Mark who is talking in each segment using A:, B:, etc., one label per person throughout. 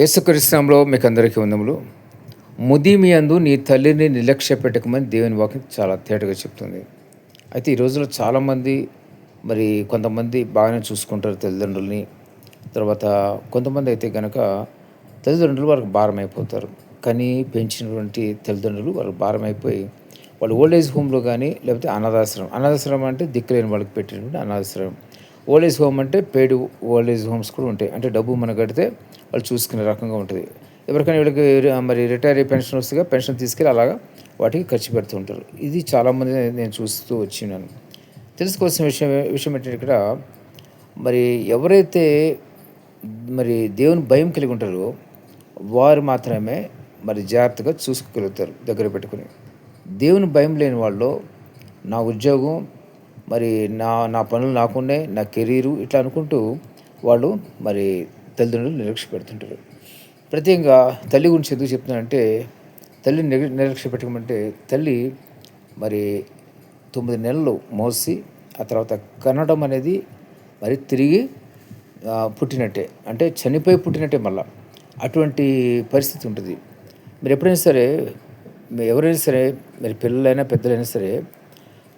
A: యేసుకరిశ్రమంలో మీకు అందరికీ వందములు. ముదిమి అందు నీ తల్లిని నిర్లక్ష్య పెట్టకమని దేవుని వాక్యం చాలా తేటగా చెప్తుంది. అయితే ఈ రోజుల్లో చాలామంది మరి కొంతమంది బాగానే చూసుకుంటారు తల్లిదండ్రుల్ని. తర్వాత కొంతమంది అయితే కనుక తల్లిదండ్రులు వాళ్ళకి భారం అయిపోతారు కానీ పెంచినటువంటి తల్లిదండ్రులు వాళ్ళకి భారం అయిపోయి వాళ్ళు ఓల్డ్ ఏజ్ హోమ్లో కానీ లేకపోతే అనాథాశ్రమం. అనాథాశ్రమం అంటే దిక్కులేని వాళ్ళకి పెట్టినటువంటి అనాథాశ్రమం. ఓల్డ్ ఏజ్ హోమ్ అంటే పెయిడ్ ఓల్డ్ ఏజ్ హోమ్స్ కూడా ఉంటాయి. అంటే డబ్బు మనం కడితే వాళ్ళు చూసుకునే రకంగా ఉంటుంది. ఎవరికైనా వీళ్ళకి మరి రిటైర్ పెన్షన్ వస్తుందిగా పెన్షన్ తీసుకెళ్ళి అలాగా వాటికి ఖర్చు పెడుతూ ఉంటారు. ఇది చాలామంది నేను చూస్తూ వచ్చినాను. తెలుసుకోవాల్సిన విషయం విషయం ఏంటంటే ఇక్కడ మరి ఎవరైతే మరి దేవుని భయం కలిగి ఉంటారో వారు మాత్రమే మరి జాగ్రత్తగా చూసుకోగలుగుతారు దగ్గర పెట్టుకుని. దేవుని భయం లేని వాళ్ళు నా ఉద్యోగం మరి నా నా పనులు నాకున్నాయి నా కెరీరు ఇట్లా అనుకుంటూ వాళ్ళు మరి తల్లిదండ్రులు నిరీక్ష పెడుతుంటారు ప్రత్యేకంగా తల్లి గురించి ఎందుకు చెప్తున్నానంటే తల్లిని నిరీక్ష పెట్టకమంటే తల్లి మరి తొమ్మిది నెలలు మోసి ఆ తర్వాత కనడం అనేది మరి తిరిగి పుట్టినట్టే. అంటే చనిపోయి పుట్టినట్టే మళ్ళా. అటువంటి పరిస్థితి ఉంటుంది. మీరు ఎప్పుడైనా సరే ఎవరైనా సరే మరి పిల్లలైనా పెద్దలైనా సరే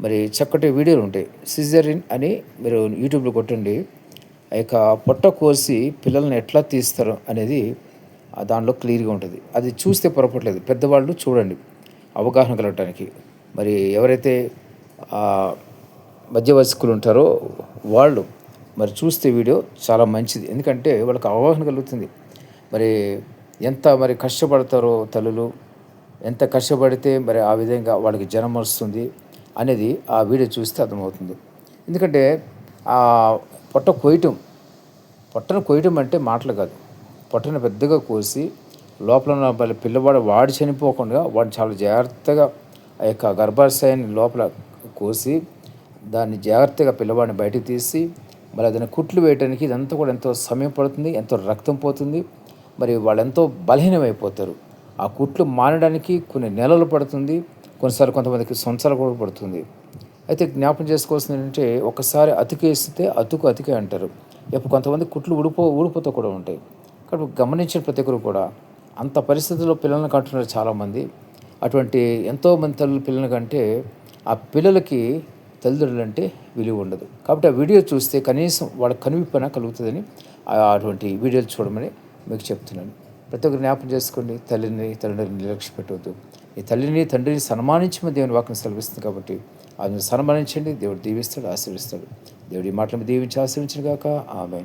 A: మరి చక్కటి వీడియోలు ఉంటాయి. సిజరిన్ అని మీరు యూట్యూబ్లో కొట్టండి. ఆ యొక్క పొట్ట కోసి పిల్లల్ని ఎట్లా తీస్తారు అనేది దానిలో క్లియర్గా ఉంటుంది. అది చూస్తే పొరపట్లేదు. పెద్దవాళ్ళు చూడండి. అవగాహన కలగటానికి. మరి ఎవరైతే మధ్యవయస్కులు ఉంటారో వాళ్ళు మరి చూస్తే వీడియో చాలా మంచిది. ఎందుకంటే వాళ్ళకి అవగాహన కలుగుతుంది. మరి ఎంత మరి కష్టపడతారో తల్లులు ఎంత కష్టపడితే మరి ఆ విధంగా వాళ్ళకి జనం వస్తుంది అనేది ఆ వీడియో చూస్తే అర్థమవుతుంది. ఎందుకంటే ఆ పొట్ట కొయ్యటం. పొట్టను కొయ్యటం అంటే మాటలు కాదు. పొట్టను పెద్దగా కోసి లోపల ఉన్న పిల్లవాడు వాడి చనిపోకుండా వాడు చాలా జాగ్రత్తగా ఆ యొక్క గర్భాశయాన్ని లోపల కోసి దాన్ని జాగ్రత్తగా పిల్లవాడిని బయటకు తీసి మరి అదನ್ನು కుట్లు వేయడానికి ఇదంతా కూడా ఎంతో సమయం పడుతుంది ఎంతో రక్తం పోతుంది. మరి వాళ్ళు ఎంతో బలహీనమైపోతారు. ఆ కుట్లు మానడానికి కొన్ని నెలలు పడుతుంది కొన్నిసార్లు కొంతమందికి సంవత్సరాలు కూడా పడుతుంది. అయితే జ్ఞాపం చేసుకోవాల్సింది ఏంటంటే ఒకసారి అతికేస్తే అతుకు అతికే అంటారు. ఇప్పుడు కొంతమంది కుట్లు ఊడిపో ఊడిపోతూ కూడా ఉంటాయి. కాబట్టి గమనించిన ప్రతి ఒక్కరు కూడా అంత పరిస్థితుల్లో పిల్లల్ని కంటున్నారు చాలామంది. అటువంటి ఎంతోమంది తల్లి పిల్లల కంటే ఆ పిల్లలకి తల్లిదండ్రులు అంటే విలువ ఉండదు. కాబట్టి ఆ వీడియో చూస్తే కనీసం వాళ్ళ కనువిప్పన కలుగుతుందని అటువంటి వీడియోలు చూడమని మీకు చెప్తున్నాను. ప్రతి ఒక్కరు జ్ఞాపం చేసుకోండి. తల్లిని తండ్రిని నిర్లక్ష్య పెట్టవద్దు ఈ తల్లిని తండ్రిని సన్మానించమని దేవుని వాక్యం సెలవిస్తుంది కాబట్టి ఆయన సన్మానించండి. దేవుడు దీవిస్తాడు ఆశీర్విస్తాడు దేవుడి మాటలను దీవించి ఆశీర్వించిన కాక ఆమె